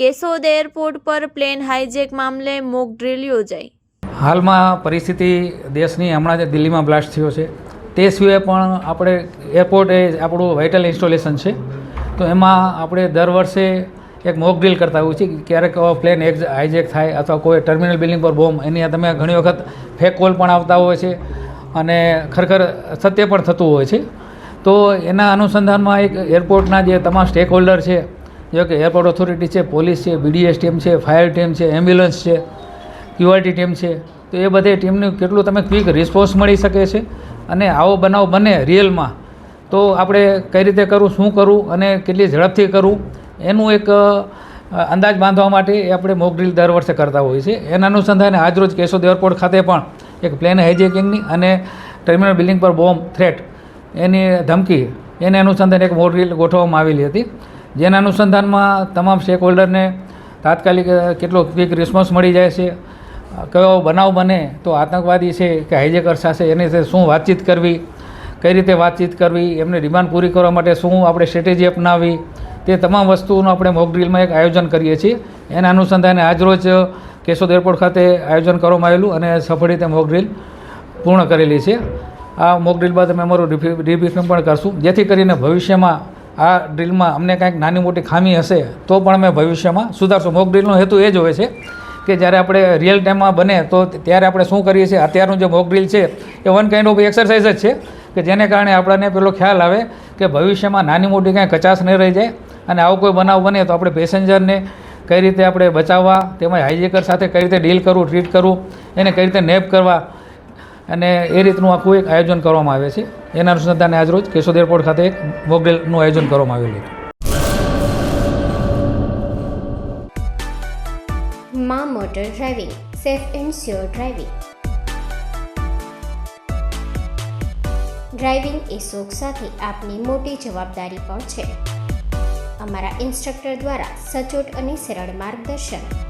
Keshod airport પર plane hijack મામલે mock drill યોજાઈ. હાલમાં પરિસ્થિતિ દેશની હમણાં જે દિલ્હીમાં બ્લાસ્ટ થયો છે. તે સિવાય પણ આપણે એરપોર્ટ એ આપણું વાઇટલ ઇન્સ્ટોલેશન છે. તો એમાં આપણે દર વર્ષે એક મોક ડ્રીલ કરતા હોઈએ છીએ. ક્યારેક પ્લેન એક હાઇજેક થાય અથવા કોઈ ટર્મિનલ બિલ્ડિંગ પર બોમ્બ, એની તમે ઘણી વખત ફેક કોલ પણ આવતા હોય છે અને ખરેખર સત્ય પણ થતું હોય છે. તો એના અનુસંધાનમાં એક એરપોર્ટના જે તમામ સ્ટેક હોલ્ડર છે જેવા કે એરપોર્ટ ઓથોરિટી છે પોલીસ છે બીડીએસ ટીમ છે ફાયર ટીમ છે એમ્બ્યુલન્સ છે ક્યુઆરટી ટીમ છે, તો એ બધી ટીમનું કેટલું તમે ક્વિક રિસ્પોન્સ મળી શકે છે અને આવો બનાવ બને રિયલમાં તો આપણે કઈ રીતે કરવું શું કરવું અને કેટલી ઝડપથી કરવું એનું એક અંદાજ બાંધવા માટે આપણે મોક દર વર્ષે કરતા હોઈએ છીએ. એના અનુસંધાને આજરોજ કેશોદ એરપોર્ટ ખાતે પણ એક પ્લેન હાઇજેકિંગની અને ટર્મિનલ બિલ્ડિંગ પર બોમ્બ થ્રેટ એની ધમકી, એને અનુસંધાને એક મોક ડ્રીલ ગોઠવવામાં આવેલી હતી. જેના અનુસંધાનમાં તમામ સ્ટેક હોલ્ડરને તાત્કાલિક કેટલો ક્વિક રિસ્પોન્સ મળી જાય છે, કયો બનાવ બને તો આતંકવાદી છે કે હાઇજેકર સાથે એની સાથે શું વાતચીત કરવી, કઈ રીતે વાતચીત કરવી, એમની ડિમાન્ડ પૂરી કરવા માટે શું આપણે સ્ટ્રેટેજી અપનાવી તે તમામ વસ્તુઓનું આપણે મોક ડ્રીલમાં એક આયોજન કરીએ છીએ. એના અનુસંધાને આજરોજ કેશોદ એરપોર્ટ ખાતે આયોજન કરવામાં આવેલું અને સફળ રીતે મોક ડ્રીલ પૂર્ણ કરેલી છે. આ મોક ડ્રીલ બાદ અમે અમારું રિબ્રીફિંગ પણ કરશું. જેથી કરીને ભવિષ્યમાં આ ડ્રીલમાં અમને કાંઈક નાની મોટી ખામી હશે, તો પણ અમે ભવિષ્યમાં સુધારશું. મોક ડ્રીલનો હેતુ એ જ હોય છે કે જ્યારે આપણે રિયલ ટાઈમમાં બને, તો ત્યારે આપણે શું કરીએ છીએ? અત્યારનું જે મોક ડ્રીલ છે, એ વન કાઇન્ડ ઓફ એક્સરસાઇઝ જ છે કે જેને કારણે આપણને પેલો ખ્યાલ આવે કે ભવિષ્યમાં નાની મોટી કાંઈ કચાશ નહીં રહી જાય અને આવો કોઈ બનાવ બને તો આપણે પેસેન્જરને કઈ રીતે આપણે બચાવવા, તેમજ હાઇજેકર સાથે કઈ રીતે ડીલ કરવું ટ્રીટ કરવું, એને કઈ રીતે નેપ કરવા અને એ રીતનું આખું એક આયોજન કરવામાં આવે છે. એના અનુસંધાને આજરોજ કેશોદ એરપોર્ટ ખાતે એક આયોજન કરવામાં આવેલું હતું. માં motor driving, safe and sure driving. Driving એ શોખ સાથે આપની મોટી જવાબદારી પણ છે. અમારા ઇન્સ્ટ્રક્ટર દ્વારા સચોટ અને સરળ માર્ગદર્શન